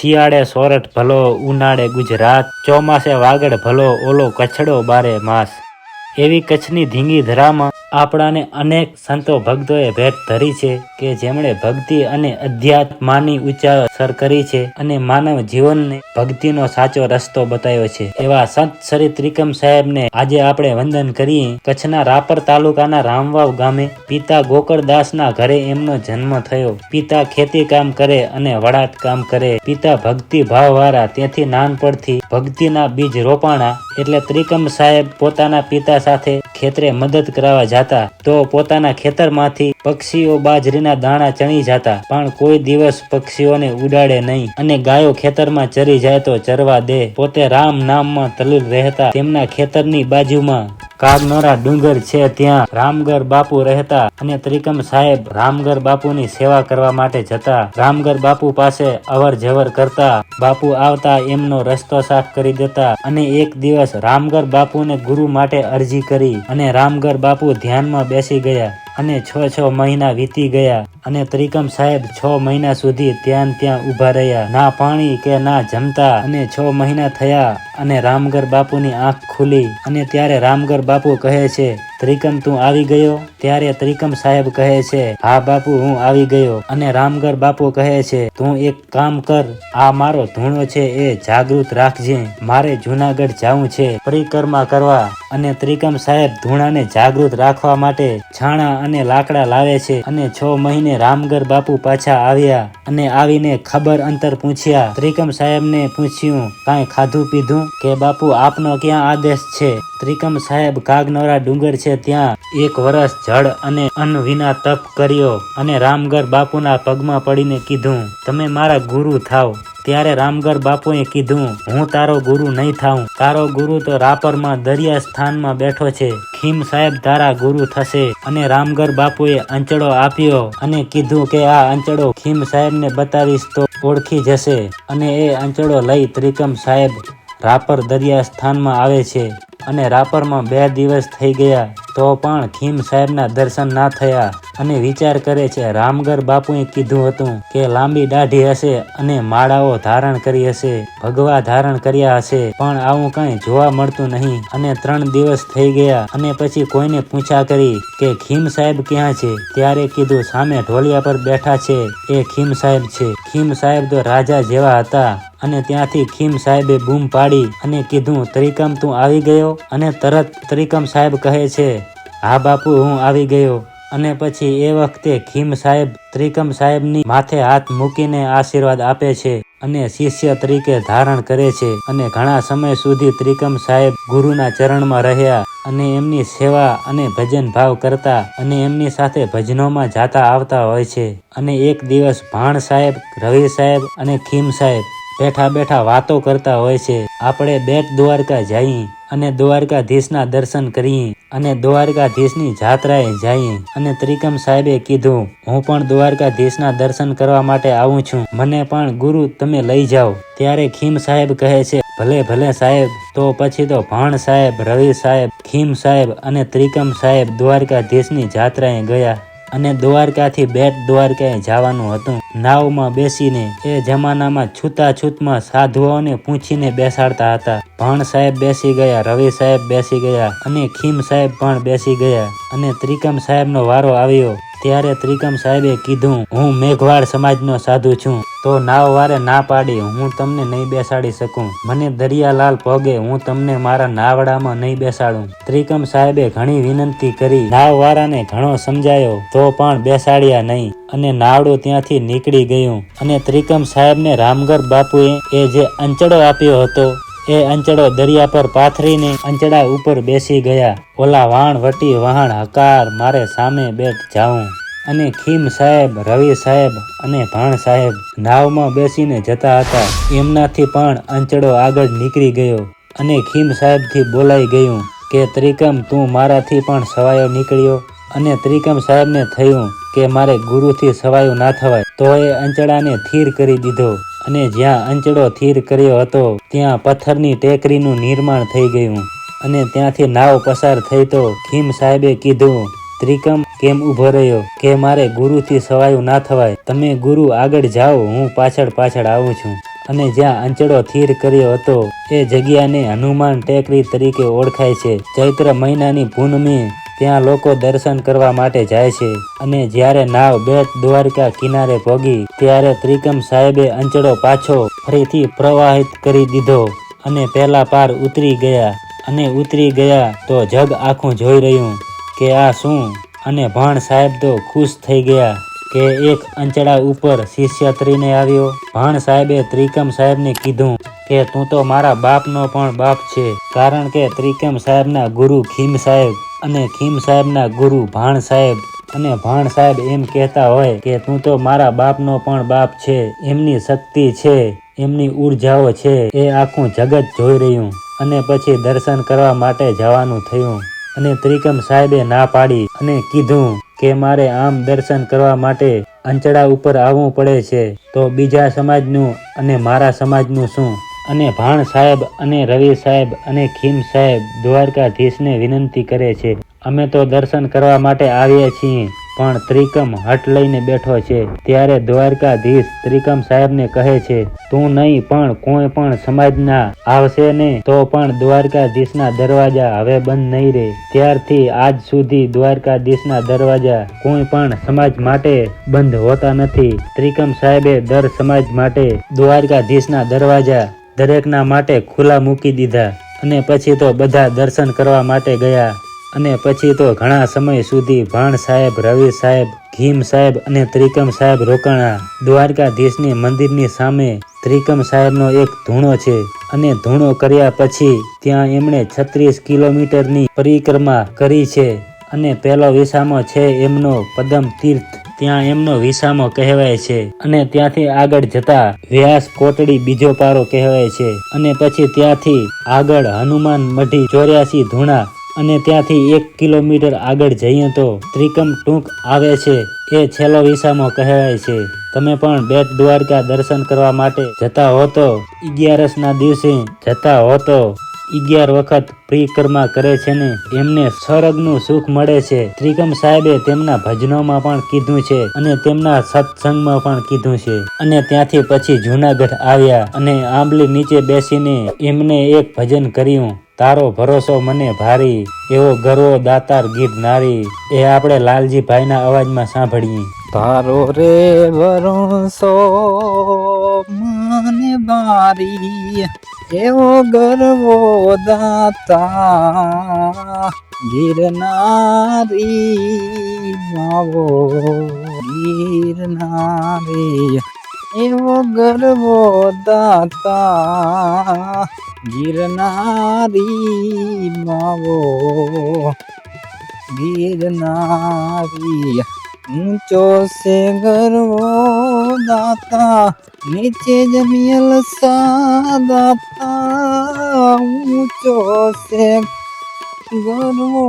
શિયાળે સોરઠ ભલો, ઉનાળે ગુજરાત, ચોમાસે વાગડ ભલો, ઓલો કચ્છડો બારે માસ. એવી કચ્છની ધીંગી ધરામાં આપણાને અનેક સંતો ભક્તોએ ભેટ ધરી છે કે જેમણે ભક્તિ અને અધ્યાત્માની ઊંચા સર કરી છે અને માનવ જીવનને ભક્તિનો સાચો રસ્તો બતાવ્યો છે. એવા સંત શ્રી ત્રિકમ સાહેબને આજે આપણે વંદન કરીએ. કચ્છના રાપર તાલુકાના રામવાવ ગામે પિતા ગોકળદાસના ઘરે એમનો જન્મ થયો. પિતા ખેતી કામ કરે અને વડાટ કામ કરે. પિતા ભક્તિ ભાવવાળા, તેથી નાનપણથી ભક્તિના બીજ રોપાણા એટલે ત્રિકમ સાહેબ પોતાના પિતા સાથે ખેતરે મદદ કરાવવા જાતા તો પોતાના ખેતરમાંથી પક્ષીઓ બાજરીના દાણા ચણી જતા, પણ કોઈ દિવસ પક્ષીઓને ઉડાડે નહીં. અને ગાયો ખેતરમાં ચરી જાય તો ચરવા દે. પોતે રામ નામમાં તલીલ રહેતા, તેમના ખેતરની બાજુમાં કાગનોરા ડુંગર છે ત્યાં. રામગર બાપુ રહેતા અને ત્રિકમ સાહેબ રામગર બાપુની સેવા કરવા માટે જતા. રામગર બાપુ પાસે અવર જવર કરતા. બાપુ આવતા એમનો રસ્તો સાફ કરી દેતા અને એક દિવસ રામગર બાપુને ગુરુ માટે અરજી કરી અને રામગર બાપુ ધ્યાનમાં બેસી ગયા. અને છ છ મહિના વીતી ગયા અને ત્રિકમ સાહેબ છ મહિના સુધી ત્યાં ત્યાં ઊભા રહ્યા. ના પાણી કે ના જમતા અને છ મહિના થયા. અને રામગર બાપુની આંખ ખુલી અને ત્યારે રામગર બાપુ કહે છે, ત્રિકમ તું આવી ગયો? ત્યારે ત્રિકમ સાહેબ કહે છે, હા બાપુ, હું આવી ગયો. અને રામગર બાપુ કહે છે, તું એક કામ કર, આ મારો ધૂણો છે એ જાગૃત રાખજે, મારે જુનાગઢ જવું છે, પરિક્રમા કરવા. અને ત્રિકમ સાહેબ ધૂણાને જાગૃત રાખવા માટે છાણા અને લાકડા લાવે છે અને છ મહિને રામગર બાપુ પાછા આવ્યા અને આવીને ખબર અંતર પૂછ્યા. ત્રિકમ સાહેબને પૂછ્યું, કાંઈ ખાધું પીધું? કે બાપુ, આપનો ક્યાં આદેશ છે? ત્રિકમ સાહેબ કાગનોરા ડુંગર છે ત્યાં. એક વર્ષ જળ અને અન્ન વિના તપ કર્યો અને રામગર બાપુના પગમાં પડીને કીધું, તમે મારા ગુરુ થાવ. ત્યારે રામગર બાપુએ કીધું, હું તારો ગુરુ નહીં થાઉં. તારો ગુરુ તો રાપરમાં દરિયા સ્થાનમાં બેઠો છે. ખીમ સાહેબ તારા ગુરુ થશે. અને રામગર બાપુએ અંચળો આપ્યો અને કીધું કે આ અંચળો ખીમ સાહેબને બતાવીશ તો ઓળખી જશે. અને એ અંચળો લઈ ત્રિકમ સાહેબ રાપર દરિયા સ્થાનમાં આવે છે અને રાપરમાં બે દિવસ થઈ ગયા, તો પણ ખીમ સાહેબના દર્શન ના થયા અને વિચાર કરે છે, રામગર બાપુએ કીધું હતું કે લાંબી દાઢી હશે અને માળાઓ ધારણ કરી હશે, ભગવા ધારણ કર્યા હશે, પણ આવું કંઈ જોવા મળતું નહીં અને ત્રણ દિવસ થઈ ગયા અને પછી કોઈને પૂછા કરી કે ખીમ સાહેબ ક્યાં છે? ત્યારે કીધું, સામે ઢોલિયા પર બેઠા છે, એ ખીમ સાહેબ છે. ખીમ સાહેબ તો રાજા જેવા હતા. અને ત્યાંથી ખીમ સાહેબે બૂમ પાડી અને કીધું, ત્રિકમ, તું આવી ગયો? અને તરત ત્રિકમ સાહેબ કહે છે, હા બાપુ, હું આવી ગયો. અને પછી એ વખતે ખીમ સાહેબ ત્રિકમ સાહેબની માથે હાથ મૂકીને આશીર્વાદ આપે છે અને શિષ્ય તરીકે ધારણ કરે છે. અને ઘણા સમય સુધી ત્રિકમ સાહેબ ગુરુના ચરણમાં રહ્યા અને એમની સેવા અને ભજન ભાવ કરતા અને એમની સાથે ભજનોમાં જાતા આવતા હોય છે. અને એક દિવસ ભાણ સાહેબ, રવિ સાહેબ અને ખીમ સાહેબ બેઠા બેઠા વાતો કરતા હોય છે. આપણે બેટ દ્વારકા જઈએ અને દ્વારકાધીશના દર્શન કરીએ અને દ્વારકાધીશની જાત્રાએ જઈએ અને ત્રિકમ સાહેબે કીધું, હું પણ દ્વારકાધીશના દર્શન કરવા માટે આવું છું. મને પણ ગુરુ તમે લઈ જાઓ. ત્યારે ખીમ સાહેબ કહે છે, ભલે ભલે સાહેબ. તો પછી તો ભાણ સાહેબ, રવિ સાહેબ, ખીમ સાહેબ અને ત્રિકમ સાહેબ દ્વારકાધીશની જાત્રાએ ગયા. અને દ્વારકાથી બેટ દ્વારકાએ જવાનું હતું. નાવમાં બેસીને એ જમાનામાં છૂતાછૂતમાં સાધુઓને પૂછીને બેસાડતા હતા. ભણ સાહેબ બેસી ગયા, રવિ સાહેબ બેસી ગયા અને ખીમ સાહેબ પણ બેસી ગયા અને ત્રિકમ સાહેબનો વારો આવ્યો. ત્યારે ત્રિકમ સાહેબે કીધું, હું મેઘવાળ સમાજનો સાધુ છું. તો ના વારે ના પાડી, હું તમને નહીં બેસાડી શકું. મને દરિયાલાલ ભોગે, હું તમને મારા નાવડામાં નહીં બેસાડું. ત્રિકમ સાહેબે ઘણી વિનંતી કરી, નાવ વાળાને ઘણો સમજાયો, તો પણ બેસાડ્યા નહીં. અને નાવડું ત્યાંથી નીકળી ગયું. અને ત્રિકમ સાહેબને રામગર બાપુએ એ જે અંચળો આપ્યો હતો, એ અંચળો દરિયા પર પાથરીને અંચળા ઉપર બેસી ગયા. ઓલા વાણ વટી વહાણ હકાર, મારે સામે બેઠ જાઉં. અને ખીમ સાહેબ, રવિ સાહેબ અને ભાણ સાહેબ નાવમાં બેસીને જતા હતા. એમનાથી પણ અંચળો આગળ નીકળી ગયો અને ખીમ સાહેબથી બોલાઈ ગયું કે, ત્રિકમ, તું મારાથી પણ સવાયો નીકળ્યો અને ત્રિકમ સાહેબને થયું કે, મારે ગુરુથી સવાયું ના થવાય. તો એ અંચળાને થીર કરી દીધો અને જ્યાં અંચળો થીર કર્યો હતો, ત્યાં પથ્થરની ટેકરીનું નિર્માણ થઈ ગયું અને ત્યાંથી નાવ પસાર થઈ તો ખીમ સાહેબે કીધું ત્રિકમ, કેમ ઊભો રહ્યો? કે મારે ગુરુથી સવાયું ના થવાય? તમે ગુરુ આગળ જાઓ, હું પાછળ પાછળ આવું છું. અને જ્યાં અંચળો થીર કર્યો હતો, એ જગ્યાને હનુમાન ટેકરી તરીકે ઓળખાય છે. ચૈત્ર મહિનાની પૂનમે ત્યાં લોકો દર્શન કરવા માટે જાય છે. અને જ્યારે નાવ બેટ દ્વારકા કિનારે ભોગી ત્યારે ત્રિકમ સાહેબે અંચળો પાછો ફરીથી પ્રવાહિત કરી દીધો. અને પહેલા પાર ઉતરી ગયા. અને ઉતરી ગયા તો જગ આખું જોઈ રહ્યું. કે આ શું? અને ભાણ સાહેબ તો ખુશ થઈ ગયા કે એક અંચળા ઉપર શિષ્ય ત્રીને આવ્યો. ભાણ સાહેબે ત્રિકમ સાહેબને કીધું કે તું તો મારા બાપનો પણ બાપ છે, કારણ કે ત્રિકમ સાહેબના ગુરુ ખીમ સાહેબ અને ખીમ સાહેબના ગુરુ ભાણ સાહેબ. અને ભાણ સાહેબ એમ કહેતા હોય કે તું તો મારા બાપનો પણ બાપ છે, એમની શક્તિ છે, એમની ઉર્જાઓ છે, એ આખું જગત જોઈ રહ્યું. અને પછી દર્શન કરવા માટે જવાનું થયું. અને ત્રિકમ સાહેબે ના પાડી અને કીધું કે મારે આમ દર્શન કરવા માટે અંચળા ઉપર આવવું પડે છે, તો બીજા સમાજનું અને મારા સમાજનું શું? અને ભાણ સાહેબ અને રવિ સાહેબ અને ખીમ સાહેબ દ્વારકાધીશને વિનંતી કરે છે, અમે તો દર્શન કરવા માટે આવ્યા છીએ. પણ ત્રિકમ હટ લઈને બેઠો છે. ત્યારે દ્વારકાધીશ ત્રિકમ સાહેબને કહે છે, તું નહીં, પણ કોઈ પણ સમાજના આવશે ને, તો પણ દ્વારકાધીશના દરવાજા હવે બંધ નહીં રહે ત્યારથી આજ સુધી દ્વારકાધીશના દરવાજા કોઈ પણ સમાજ માટે બંધ હોતા નથી. ત્રિકમ સાહેબે દર સમાજ માટે દ્વારકાધીશના દરવાજા દરેકના માટે ખુલ્લા મૂકી દીધા અને પછી તો બધા દર્શન કરવા માટે ગયા. અને પછી તો ઘણા સમય સુધી ભાણ સાહેબ, રવિ સાહેબ, ભીમ સાહેબ અને ત્રિકમ સાહેબ રોકાણા. દ્વારકાધીશની મંદિરની સામે ત્રિકમ સાહેબનો એક ધૂણો છે અને ધૂણો કર્યા પછી ત્યાં એમણે છત્રીસ કિલોમીટરની પરિક્રમા કરી છે અને પહેલો વિસામો છે એમનો પદમ તીર્થ. ત્યાં એમનો વિસામો કહેવાય છે અને ત્યાંથી આગળ જતા વ્યાસ કોટડી બીજો પારો કહેવાય છે અને પછી ત્યાંથી આગળ હનુમાન મઢી ચોર્યાસી ધૂણા અને ત્યાંથી એક કિલોમીટર આગળ જઈએ તો ત્રિકમ ટૂંક આવે છે. એ છેલ્લો વિસામો કહેવાય છે. તમે પણ બેટ દ્વારકા દર્શન કરવા માટે જતા હો તો અગિયારસના દિવસે જતા હો તો અગિયાર વખત પરિક્રમા કરે છે ને એમને સ્વર્ગનું સુખ મળે છે. ત્રિકમ સાહેબે તેમના ભજનોમાં પણ કીધું છે અને તેમના સત્સંગમાં પણ કીધું છે. અને ત્યાંથી પછી જુનાગઢ આવ્યા અને આંબલી નીચે બેસીને એમને એક ભજન કર્યું. તારો ભરોસો મને ભારી, એવો ગરવો દાતાર ગીત નારી, એ આપણે લાલજીભાઈના અવાજમાં સાંભળીએ. તારો રે ભરોસો મને ભારી, એવો ગરવો દાતા ગીરનારી માવો ગીરનારી એવો ગરવો દાતા ગિરનારી માવો, ગિરનારી ઊંચો છે ગરવો દાતા નીચે જમિયલ સા દાતા ઊંચો છે ગરવો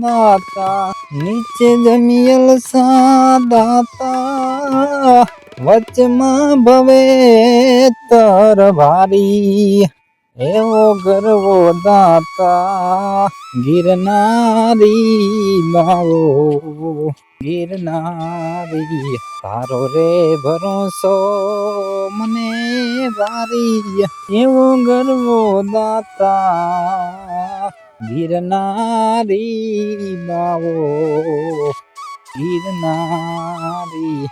દાતા નીચે જમિયલ સા દાતા વચમાં ભવે તર ભારી એવો ગરવો દાતા ગિરનારી મારો ગિરનારી, તારો રે ભરોસો મને વારી. એવો ગરવો દાતા ગિરનારી બાવો ગિરનારી.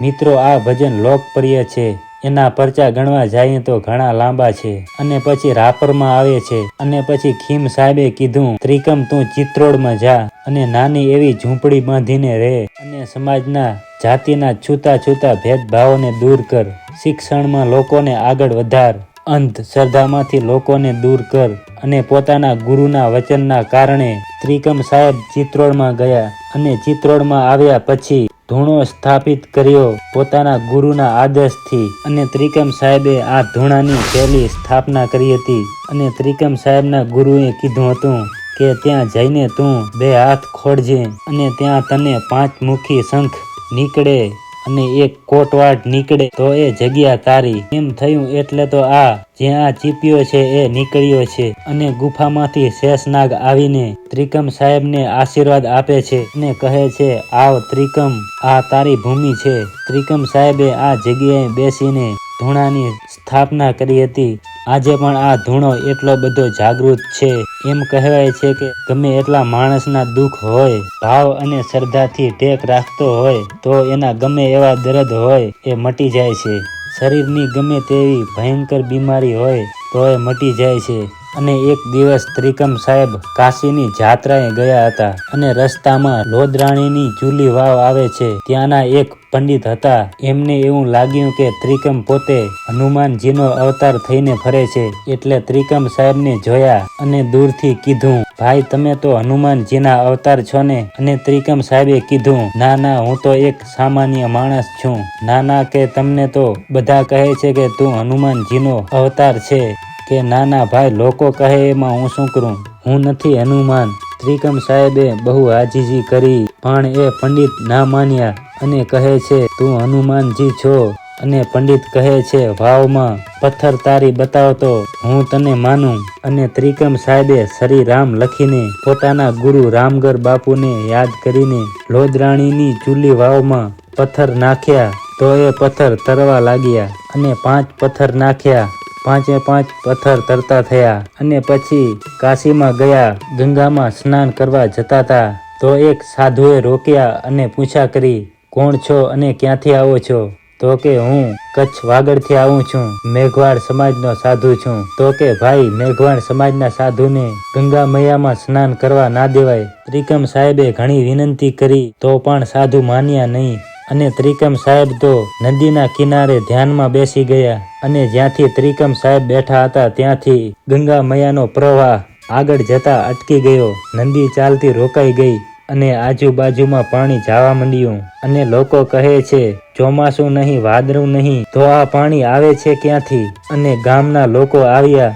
મિત્રો, આ ભજન લોકપ્રિય છે. એના પરચા ગણવા જઈએ તો ઘણા લાંબા છે અને પછી રાપરમાં આવે છે અને પછી ખીમ સાહેબે કીધું, ત્રિકમ તું ચિત્રોડમાં જા અને નાની એવી ઝૂંપડી બાંધીને રહે અને સમાજના જાતિના છૂતા છૂતા ભેદભાવોને દૂર કર. શિક્ષણમાં લોકોને આગળ વધાર. અંધ શ્રદ્ધામાંથી લોકોને દૂર કર અને પોતાના ગુરુના વચનના કારણે ત્રિકમ સાહેબ ચિત્રોડમાં ગયા અને ચિત્રોડમાં આવ્યા પછી ધૂણો સ્થાપિત કર્યો પોતાના ગુરુના આદેશથી. અને ત્રિકમ સાહેબે આ ધૂણાની પહેલી સ્થાપના કરી હતી. અને ત્રિકમ સાહેબના ગુરુએ કીધું હતું કે, ત્યાં જઈને તું બે હાથ ખોડજે અને ત્યાં તને પાંચ મુખી શંખ નીકળે અને એક કોટવાડ નીકળે તો એ જગ્યા તારી. એમ થયું એટલે તો આ જ્યાં ચીપ્યો છે એ નીકળ્યો છે. અને ગુફામાંથી શેષનાગ આવીને ત્રિકમ સાહેબને આશીર્વાદ આપે છે અને કહે છે, આવ ત્રિકમ, આ તારી ભૂમિ છે. ત્રિકમ સાહેબે આ જગ્યાએ બેસીને ધૂણાની સ્થાપના કરી હતી. આજે પણ આ ધૂણો એટલો બધો જાગૃત છે. એમ કહેવાય છે કે ગમે એટલા માણસના દુઃખ હોય, ભાવ અને શ્રદ્ધાથી ટેક રાખતો હોય, તો એના ગમે એવા દર્દ હોય એ મટી જાય છે. શરીરની ગમે તેવી ભયંકર બીમારી હોય, તો એ મટી જાય છે. અને એક દિવસ ત્રિકમ સાહેબ કાશીની જાત્રાએ ગયા હતા અને રસ્તામાં લોદરાણીની જૂલી વાવ આવે છે. ત્યાંના એક પંડિત હતા. એમને એવું લાગ્યું કે ત્રિકમ પોતે હનુમાનજીનો અવતાર થઈને ફરે છે. એટલે ત્રિકમ સાહેબને જોયા અને દૂરથી કીધું, ભાઈ, તમે તો હનુમાનજીના અવતાર છો ને? અને ત્રિકમ સાહેબે કીધું, ના ના, હું તો એક સામાન્ય માણસ છું. ના ના, કે તમને તો બધા કહે છે કે તું હનુમાનજીનો અવતાર છે. કે ના ના ભાઈ લોકો કહે એમાં હું શું કરું? હું નથી હનુમાન. ત્રિકમ સાહેબે બહુ આજીજી કરી, પણ એ પંડિત ના માન્યા અને કહે છે, તું હનુમાનજી છો. અને પંડિત કહે છે, વાવમાં પથ્થર તારી બતાવતો હું તને માનું. અને ત્રિકમ સાહેબે શ્રી રામ લખીને પોતાના ગુરુ રામગર બાપુને યાદ કરીને લોદરાણીની ચૂલી વાવમાં પથ્થર નાખ્યા, તો એ પથ્થર તરવા લાગ્યા અને પાંચ પથ્થર નાખ્યા. પાંચે પાંચ પથ્થર તરતા થયા અને પછી કાશીમાં ગયા, ગંગામાં સ્નાન કરવા જતા હતા. તો એક સાધુએ રોક્યા અને પૂછા કરી, કોણ છો અને ક્યાંથી આવો છો? તો કે, હું કચ્છ વાગડથી આવું છું મેઘવાડ સમાજનો સાધુ છું. તો કે, ભાઈ મેઘવાડ સમાજના સાધુને ગંગા મૈયામાં સ્નાન કરવા ના દેવાય. ત્રિકમ સાહેબે ઘણી વિનંતી કરી, તો પણ સાધુ માન્યા નહીં. અને ત્રિકમ સાહેબ તો નદીના કિનારે ધ્યાનમાં બેસી ગયા અને જ્યાંથી ત્રિકમ સાહેબ બેઠા હતા ત્યાંથી ગંગા મૈયાનો પ્રવાહ આગળ જતા અટકી ગયો. નદી ચાલતી રોકાઈ ગઈ અને આજુબાજુમાં પાણી જવા માંડ્યું અને લોકો કહે છે, ચોમાસું નહીં, વાદળું નહીં, તો આ પાણી આવે છે ક્યાંથી? અને ગામના લોકો આવ્યા.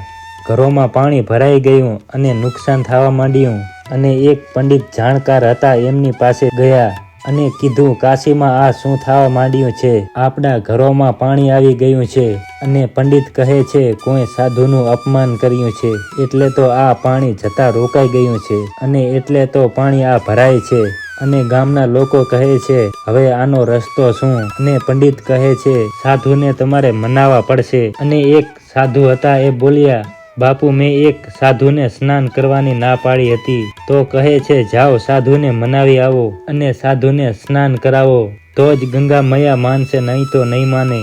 ઘરોમાં પાણી ભરાઈ ગયું અને નુકસાન થવા માંડ્યું અને એક પંડિત જાણકાર હતા એમની પાસે ગયા. અને કીધું, કાશીમાં આ શું થવા માંડ્યું છે? આપણા ઘરોમાં પાણી આવી ગયું છે. અને પંડિત કહે છે, કોઈ સાધુનું અપમાન કર્યું છે. એટલે તો આ પાણી જતા રોકાઈ ગયું છે. અને એટલે તો પાણી આ ભરાય છે. અને ગામના લોકો કહે છે, હવે આનો રસ્તો શું? અને પંડિત કહે છે, સાધુને તમારે મનાવવા પડશે. અને એક સાધુ હતા, એ બોલ્યા બાપુ, મેં એક સાધુને સ્નાન કરવાની ના પાડી હતી. તો કહે છે, જાઓ, સાધુને મનાવી આવો અને સાધુને સ્નાન કરાવો. તો જ ગંગા મયા માનશે, નહીં તો નહીં માને.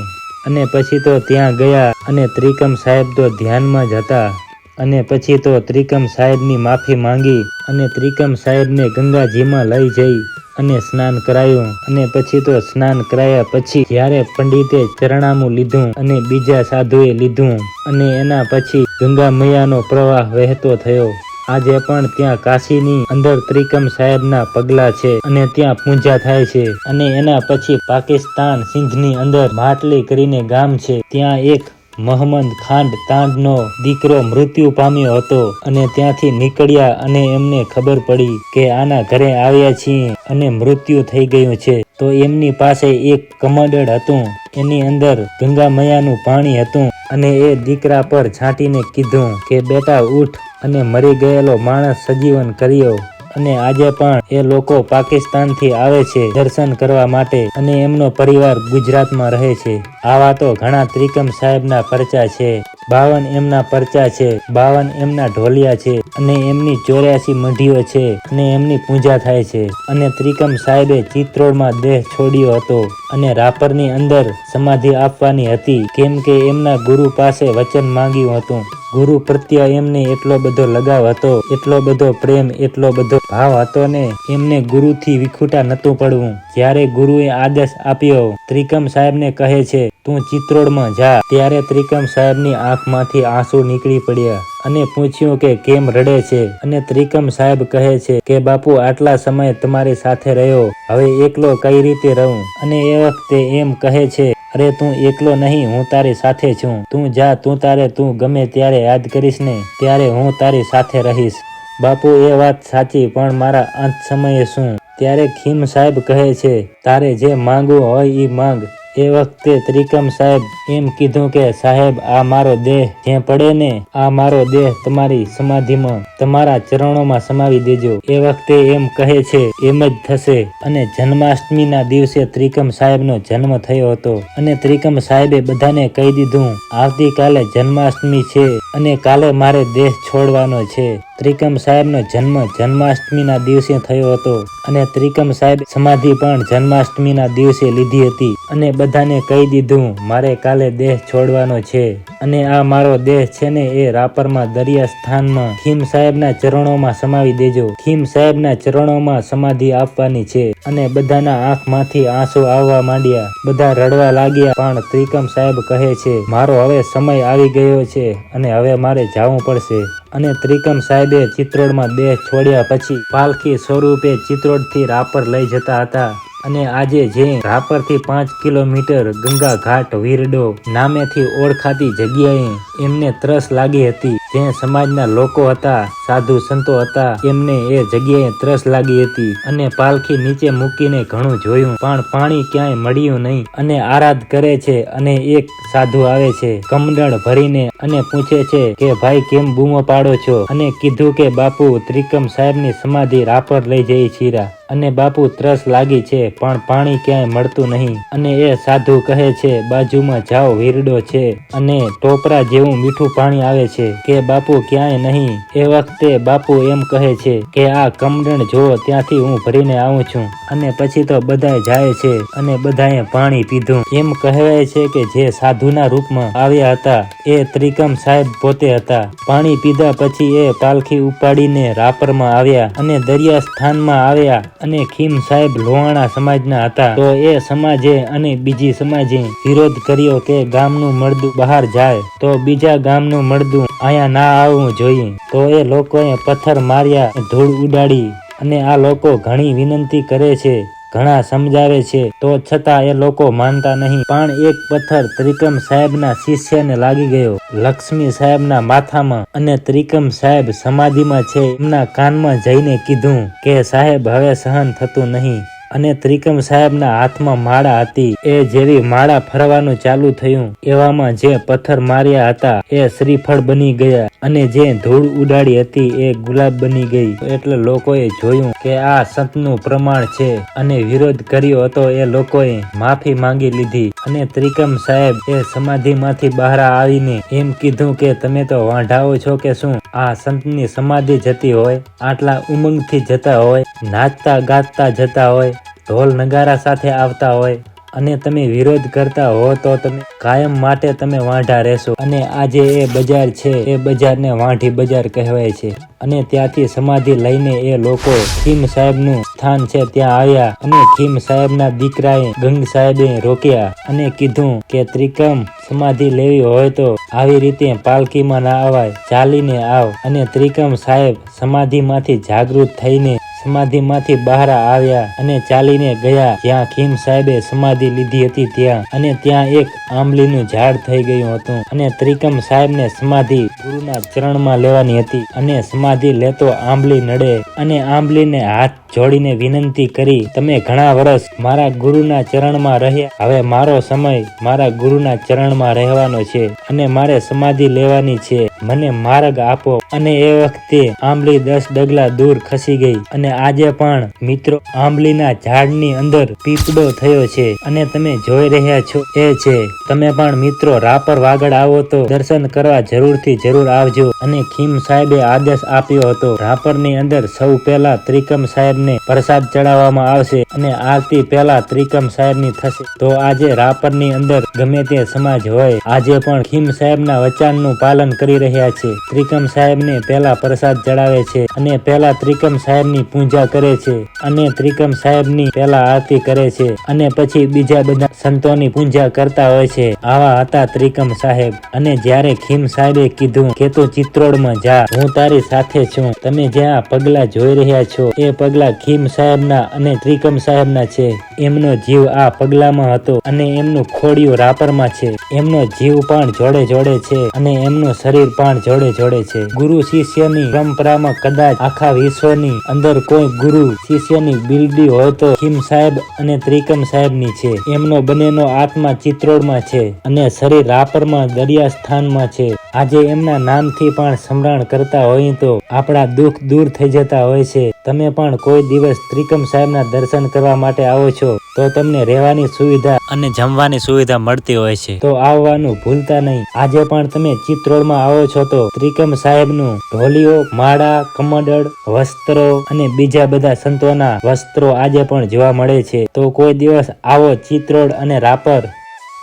અને પછી તો ત્યાં ગયા અને ત્રિકમ સાહેબ તો ધ્યાનમાં જ હતા. અને પછી તો ત્રિકમ સાહેબની માફી માંગી અને ત્રિકમ સાહેબને ગંગાજીમાં લઈ જઈ અને સ્નાન કરાયું. અને પછી તો સ્નાન કરાયા પછી જ્યારે પંડિતે ચરણામું લીધું અને બીજા સાધુએ લીધું અને એના પછી ગંગા મૈયાનો પ્રવાહ વહેતો થયો. આજે પણ ત્યાં કાશીની અંદર ત્રિકમ સાહેબના પગલા છે અને ત્યાં પૂજા થાય છે. અને એના પછી પાકિસ્તાન સિંધની અંદર માટલી કરીને ગામ છે. ત્યાં એક મહમદ ખાંડ તાંડનો દીકરો મૃત્યુ પામ્યો હતો અને ત્યાંથી નીકળ્યા અને એમને ખબર પડી કે આના ઘરે આવ્યા છીએ અને મૃત્યુ થઈ ગયું છે. તો એમની પાસે એક કમંડળ હતું. એની અંદર ગંગા મૈયાનું પાણી હતું અને એ દીકરા પર છાંટીને કીધું કે, બેટા, ઉઠ અને મરી ગયેલો માણસ સજીવન કર્યો. અને આજે પણ એ લોકો પાકિસ્તાનથી આવે છે દર્શન કરવા માટે અને એમનો પરિવાર ગુજરાતમાં રહે છે. આવા તો ઘણા ત્રિકમ સાહેબના પરચા છે. બાવન એમના પરચા છે. બાવન એમના ઢોલિયા છે. અને એમની ચોર્યાસી મઢીઓ છે. અને એમની પૂજા થાય છે. અને ત્રિકમ સાહેબે ચિત્રોડમાં દેહ છોડ્યો હતો. અને રાપરની અંદર સમાધિ આપવાની હતી. કેમ કે એમના ગુરુ પાસે વચન માંગ્યું હતું. ગુરુ પ્રત્યે એમને એટલો બધો લગાવ હતો, એટલો બધો પ્રેમ, એટલો બધો ભાવ હતો ને એમને ગુરુથી વિખૂટા નતું પડવું. જ્યારે ગુરુએ આદેશ આપ્યો, ત્રિકમ સાહેબને કહે છે, તું ચિત્રોડમાં જા. ત્યારે ત્રિકમ સાહેબની આંખમાંથી આંસુ નીકળી પડ્યા. અને પૂછ્યું કે કેમ રડે છે અને ત્રિકમ સાહેબ કહે છે કે, બાપુ, આટલા સમય તમારી સાથે રહ્યો. હવે એકલો કઈ રીતે રહું? અને એ વખતે એમ કહે છે, અરે, તું એકલો નહીં, હું તારી સાથે છું. તું જા, તું તારે, તું ગમે ત્યારે યાદ કરીશ ને, ત્યારે હું તારી સાથે રહીશ. બાપુ, એ વાત સાચી, પણ મારા અંત સમયે શું? ત્યારે ખીમ સાહેબ કહે છે, તારે જે માંગવું હોય એ માંગ. એ વખતે ત્રિકમ સાહેબ એમ કીધું કે, સાહેબ, આ મારો દેહ જ્યાં પડે ને, આ મારો દેહ તમારી સમાધિમાં, તમારા ચરણોમાં સમાવી દેજો. એ વખતે એમ કહે છે, એમ જ થશે. અને જન્માષ્ટમીના દિવસે ત્રિકમ સાહેબનો જન્મ થયો હતો. અને ત્રિકમ સાહેબે બધાને કહી દીધું, આવતીકાલે જન્માષ્ટમી છે અને કાલે મારે દેહ છોડવાનો છે. ત્રિકમ સાહેબનો જન્મ જન્માષ્ટમીના દિવસે થયો હતો. અને ત્રિકમ સાહેબ સમાધિ પણ જન્માષ્ટમીના દિવસે લીધી હતી. અને બધાને કહી દીધું, મારે કાલે દેહ છોડવાનો છે. અને આ મારો દેહ છે ને એ રાપરમાં દરિયા સ્થાનમાં ખીમ સાહેબના ચરણોમાં સમાવી દેજો. ખીમ સાહેબના ચરણોમાં સમાધિ આપવાની છે અને બધાના આંખમાંથી આંસુ આવવા માંડ્યા. બધા રડવા લાગ્યા, પણ ત્રિકમ સાહેબ કહે છે, મારો હવે સમય આવી ગયો છે અને હવે મારે જવું પડશે. અને ત્રિકમ સાહેબે ચિત્રોડમાં દેહ છોડ્યા પછી પાલખી સ્વરૂપે ચિત્રોડથી રાપર લઈ જતા હતા. અને આજે જે રાપરથી પાંચ કિલોમીટર ગંગા ઘાટ વીરડો નામેથી ઓળખાતી જગ્યાએ એમને ત્રસ લાગી હતી. જે સમાજના લોકો હતા, સાધુ સંતો હતા, એમને એ જગ્યાએ ત્રસ લાગી હતી અને પાલખી નીચે મૂકીને ઘણું જોયું. પણ પાણી ક્યાંય મળ્યું નહીં અને આરાધ કરે છે અને એક સાધુ આવે છે, કમંડળ ભરીને અને પૂછે છે કે, ભાઈ, કેમ બૂમો પાડો છો? અને કીધું કે, બાપુ, ત્રિકમ સાહેબની સમાધિ રાપર લઈ જઈ છીરા. અને બાપુ ત્રસ લાગી છે, પણ પાણી ક્યાંય મળતું નહીં. અને એ સાધુ કહે છે, બાજુમાં જાઓ, વીરડો છે. અને ટોપરા જેવું મીઠું પાણી આવે છે કે બાપુ ક્યાંય નહીં, એ વખતે બાપુ એમ કહે છે કે આ કમરણ જો ત્યાંથી હું ભરીને આવું છું, અને પછી તો બધાએ જાય છે અને બધાએ પાણી પીધું. એમ કહેવાય છે કે જે સાધુના રૂપમાં આવ્યા હતા, એ ત્રિકમ સાહેબ પોતે હતા. પાણી પીધા પછી એ પાલખી ઉપાડીને રાપરમાં આવ્યા અને દરિયા સ્થાનમાં આવ્યા અને ખીમ સાહેબ લોહાણા સમાજના હતા. તો એ સમાજે અને બીજી સમાજે વિરોધ કર્યો કે ગામનું મળદું બહાર જાય, તો બીજા ગામનું મળદું અહીંયા ના આવવું જોઈએ. તો એ લોકોએ પથ્થર માર્યા, ધૂળ ઉડાડી અને આ લોકો ઘણી વિનંતી કરે છે, ઘણા સમજાવે છે. તો છતાં એ લોકો માનતા નહીં. પણ એક પથ્થર ત્રિકમ સાહેબના શિષ્યને લાગી ગયો. લક્ષ્મી સાહેબના માથામાં અને ત્રિકમ સાહેબ સમાધિમાં છે. એમના કાનમાં જઈને કીધું કે સાહેબ, હવે સહન થતું નહીં. અને ત્રિકમ સાહેબના હાથમાં માળા હતી. એ જેવી માળા ફરવાનું ચાલુ થયું. એવામાં જે પથ્થર માર્યા હતા, એ શ્રીફળ બની ગયા અને જે ધૂળ ઉડાડી હતી, એ ગુલાબ બની ગઈ. એટલે લોકોએ જોયું કે આ સંતનું પ્રમાણ છે અને વિરોધ કર્યો હતો એ લોકોએ માફી માંગી લીધી. અને ત્રિકમ સાહેબ એ સમાધિમાંથી બહાર આવીને એમ કીધું કે, તમે તો વાંઢાઓ છો કે શું? આ સંતની સમાધિ જતી હોય, આટલા ઉમંગથી જતા હોય, નાચતા ગાતા જતા હોય ઢોલ નગારા સાથે આવતા હોય અને તમે વિરોધ કરતા હો તો તમે કાયમ માટે તમે વાંઢા રહેશો. અને આજે એ બજાર છે, એ બજારને વાંઢી બજાર કહેવાય છે. અને ત્યાંથી સમાધિ લઈને એ લોકો ખીમ સાહેબનું સ્થાન છે, ત્યાં આવ્યા અને ખીમ સાહેબના દીકરાએ ગંગ સાહેબે રોક્યા અને કીધું કે ત્રિકમ સમાધિ લેવી હોય તો આવી રીતે પાલકીમાં ના આવાય ચાલીને આવ. અને ત્રિકમ સાહેબ સમાધિમાંથી જાગૃત થઈને સમાધિમાંથી બહાર આવ્યા અને ચાલીને ગયા જ્યાં ખીમ સાહેબે સમાધિ લીધી હતી ત્યાં. અને ત્યાં એક આંબલીનું ઝાડ થઈ ગયું હતું અને ત્રિકમ સાહેબને સમાધિ ગુરુના ચરણમાં લેવાની હતી અને સમાધિ લેતો આંબલી નડે અને આંબલીને હાથ જોડીને વિનંતી કરી, તમે ઘણા વર્ષ મારા ગુરુના ચરણમાં રહ્યા. હવે મારો સમય મારા ગુરુના ચરણમાં રહેવાનો છે અને મારે સમાધિ લેવાની છે. મને માર્ગ આપો. અને એ વખતે આંબલી દસ ડગલા દૂર ખસી ગઈ. અને આજે પણ મિત્રો આંબલીના ઝાડની અંદર પીપડો થયો છે. અને તમે જોઈ રહ્યા છો એ છે. તમે પણ મિત્રો રાપર વાગડ આવો તો દર્શન કરવા જરૂરથી જરૂર આવજો. અને ખીમ સાહેબે આદેશ આપ્યો હતો. રાપરની અંદર સૌ પહેલા ત્રિકમ સાહેબને પ્રસાદ ચડાવવામાં આવશે. અને આરતી પહેલા ત્રિકમ સાહેબની થશે. તો આજે રાપરની અંદર ગમે તે સમાજ હોય. આજે પણ ખીમ સાહેબના વચનનું પાલન કરી રહ્યા છે. ત્રિકમ સાહેબને પહેલા પ્રસાદ ચડાવે છે અને પહેલા ત્રિકમ સાહેબની પૂજા કરે છે અને ત્રિકમ સાહેબની પહેલા આરતી કરે છે અને પછી બીજા બધા સંતોની પૂજા કરતા હોય છે. આવા હતા ત્રિકમ સાહેબ. અને જ્યારે ખીમ સાહેબે કીધું કે તું ચિત્રોડમાં જા, હું તારી સાથે છું. તમે જ્યાં પગલા જોઈ રહ્યા છો, એ પગલા ખીમ સાહેબના અને ત્રિકમ સાહેબના છે. એમનો જીવ આ પગલામાં હતો અને એમનું ખોડિયું રાપરમાં છે. એમનો જીવ પણ જોડે જોડે છે અને એમનું શરીર પણ જોડે જોડે છે. ગુરુ શિષ્યની પરંપરામાં કદાચ આખા વિશ્વની અંદર કોઈ ગુરુ શિષ્યની બિલડી હોય તો ખીમ સાહેબ અને ત્રિકમ સાહેબની છે. એમનો બંનેનો આત્મા ચિત્રોડમાં છે અને શરીર રાપરમાં દરિયા સ્થાનમાં છે. આજે એમના નામથી પણ સ્મરણ કરતા હોય તો આપણા દુઃખ દૂર થઈ જતા હોય છે. તમે પણ કોઈ દિવસ ત્રિકમ સાહેબના દર્શન કરવા માટે આવો છો, તો તમને રહેવાની સુવિધા અને જમવાની સુવિધા મળતી હોય છે. તો આવવાનું ભૂલતા નહીં. આજે પણ તમે ચિત્રોડમાં આવો છો તો ત્રિકમ સાહેબનું ઢોલીઓ માળા, કમંડળ, વસ્ત્રો અને બીજા બધા સંતોના વસ્ત્રો આજે પણ જોવા મળે છે. તો કોઈ દિવસ આવો ચિત્રોડ અને રાપર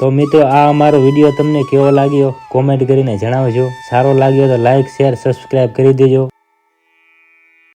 તો મિત્રો, આ અમારો વીડિયો તમને કેવો લાગ્યો? કોમેન્ટ કરીને જણાવજો. સારો લાગ્યો તો લાઈક શેર સબસ્ક્રાઈબ કરી દેજો.